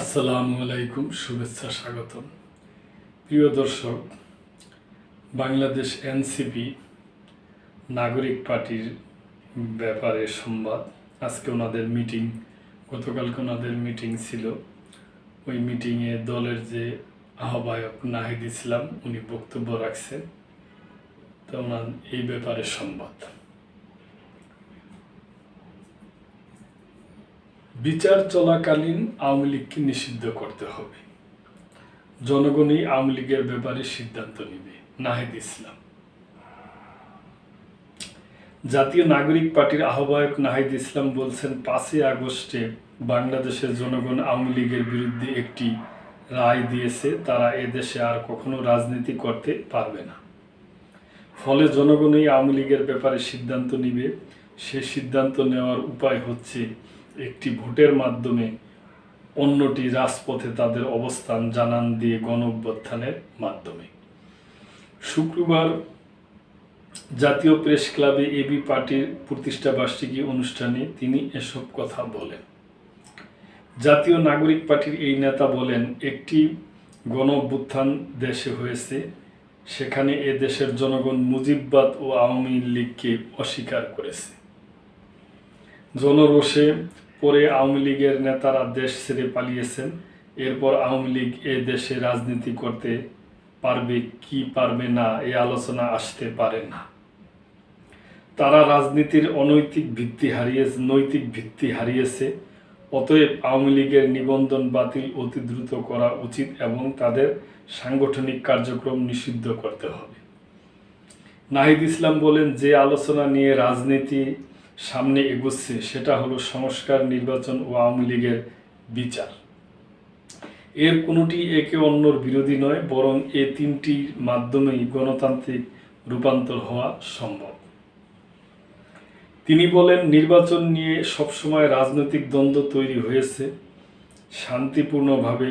আসসালামু আলাইকুম, শুভেচ্ছা, স্বাগতম। প্রিয় দর্শক, বাংলাদেশ এনসিপি নাগরিক পার্টির ব্যাপারে সংবাদ। আজকে ওনাদের মিটিং, গতকালকে ওনাদের মিটিং ছিল। ওই মিটিংয়ে দলের যে আহ্বায়ক নাহিদ ইসলাম, উনি বক্তব্য রাখছেন। তো ওনার এই ব্যাপারে সংবাদ। বিচার চলাকালীন আওয়ামী লীগকে নিষিদ্ধ করতে হবে। জনগণই আওয়ামী লীগের ব্যাপারে সিদ্ধান্ত নেবে। নাহিদ ইসলাম। জাতীয় নাগরিক পার্টির আহ্বায়ক নাহিদ ইসলাম বলছেন, পাঁচই আগস্টে বাংলাদেশের জনগণ আওয়ামী লীগের বিরুদ্ধে একটি রায় দিয়েছে। তারা এদেশে আর কখনো রাজনীতি করতে পারবে না। ফলে জনগণই আওয়ামী লীগের ব্যাপারে সিদ্ধান্ত নিবে। সে সিদ্ধান্ত নেওয়ার উপায় হচ্ছে একটি ভোটের মাধ্যমে অন্যটি রাজপথে তাদের অবস্থান জানান দিয়ে গণ অভ্যুত্থানের মাধ্যমে। শুক্রবার জাতীয় প্রেস ক্লাবে এবি পার্টির প্রতিষ্ঠা বার্ষিকী অনুষ্ঠানে তিনি এসব কথা বলেন। জাতীয় নাগরিক পার্টির এই নেতা বলেন, একটি গণ অভ্যুত্থান দেশে হয়েছে। সেখানে এ দেশের জনগণ মুজিববাদ ও আওয়ামী লীগকে অস্বীকার করেছে। জনরোষে পরে আওয়ামী লীগের নেতারা দেশ ছেড়ে পালিয়েছেন। এরপর আওয়ামী লীগ এ দেশে রাজনীতি করতে পারবে কি পারবে না এই আলোচনা আসতে পারে না। তারা রাজনীতির অনৈতিক ভিত্তি হারিয়ে, নৈতিক ভিত্তি হারিয়েছে। অতএব আওয়ামী লীগের নিবন্ধন বাতিল অতি দ্রুত করা উচিত এবং তাদের সাংগঠনিক কার্যক্রম নিষিদ্ধ করতে হবে। নাহিদ ইসলাম বলেন, যে আলোচনা নিয়ে রাজনীতি সামনে এগোচ্ছে, সেটা হলো সংস্কার, নির্বাচন ও আওয়ামী লীগের বিচার। এর কোনোটি একে অন্যর বিরোধী নয়, বরং এ তিনটির মাধ্যমেই গণতান্ত্রিক রূপান্তর হওয়া সম্ভব। তিনি বলেন, নির্বাচন নিয়ে সবসময় রাজনৈতিক দ্বন্দ্ব তৈরি হয়েছে। শান্তিপূর্ণভাবে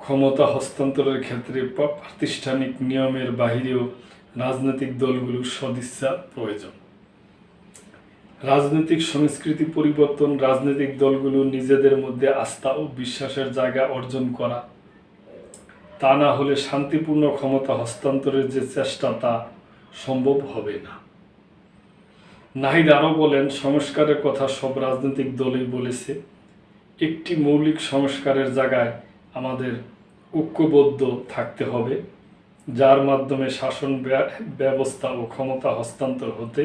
ক্ষমতা হস্তান্তরের ক্ষেত্রে প্রাতিষ্ঠানিক নিয়মের বাহিরেও রাজনৈতিক দলগুলোর সদিচ্ছা প্রয়োজন। রাজনৈতিক সংস্কৃতি পরিবর্তন, রাজনৈতিক দলগুলো নিজেদের মধ্যে আস্থা ও বিশ্বাসের জায়গা অর্জন করা। তা না হলে শান্তিপূর্ণ ক্ষমতা হস্তান্তরের যে চেষ্টা তা সম্ভব হবে না। নাহিদ আরও বলেন, সংস্কারের কথা সব রাজনৈতিক দলই বলেছে। একটি মৌলিক সংস্কারের জায়গায় আমাদের ঐক্যবদ্ধ থাকতে হবে, যার মাধ্যমে শাসন ব্যবস্থা ও ক্ষমতা হস্তান্তর হতে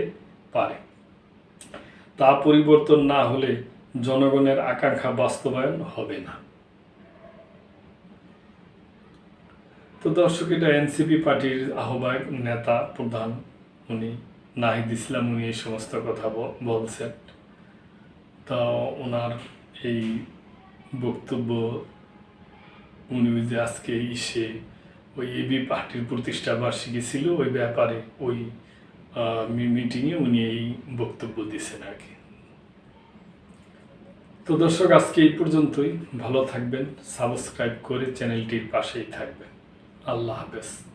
পারে। তা পরিবর্তন না হলে জনগণের আকাঙ্ক্ষা বাস্তবায়ন হবে না। তো দর্শক, এটা এনসিপি পার্টির আহ্বায়ক নেতা প্রধান উনি নাহিদ ইসলাম, উনি এই সমস্ত কথা বলছেন। তা ওনার এই বক্তব্য উনি যে আজকে ইসে ওই এবি পার্টির প্রতিষ্ঠা বার্ষিকী ছিল, ওই ব্যাপারে ওই মিটিংয়ে উনি এই বক্তব্য দিয়েছেন আর কি। তো দর্শক, আজকে এই পর্যন্তই। ভালো থাকবেন, সাবস্ক্রাইব করে চ্যানেলটির পাশেই থাকবেন। আল্লাহ হাফেজ।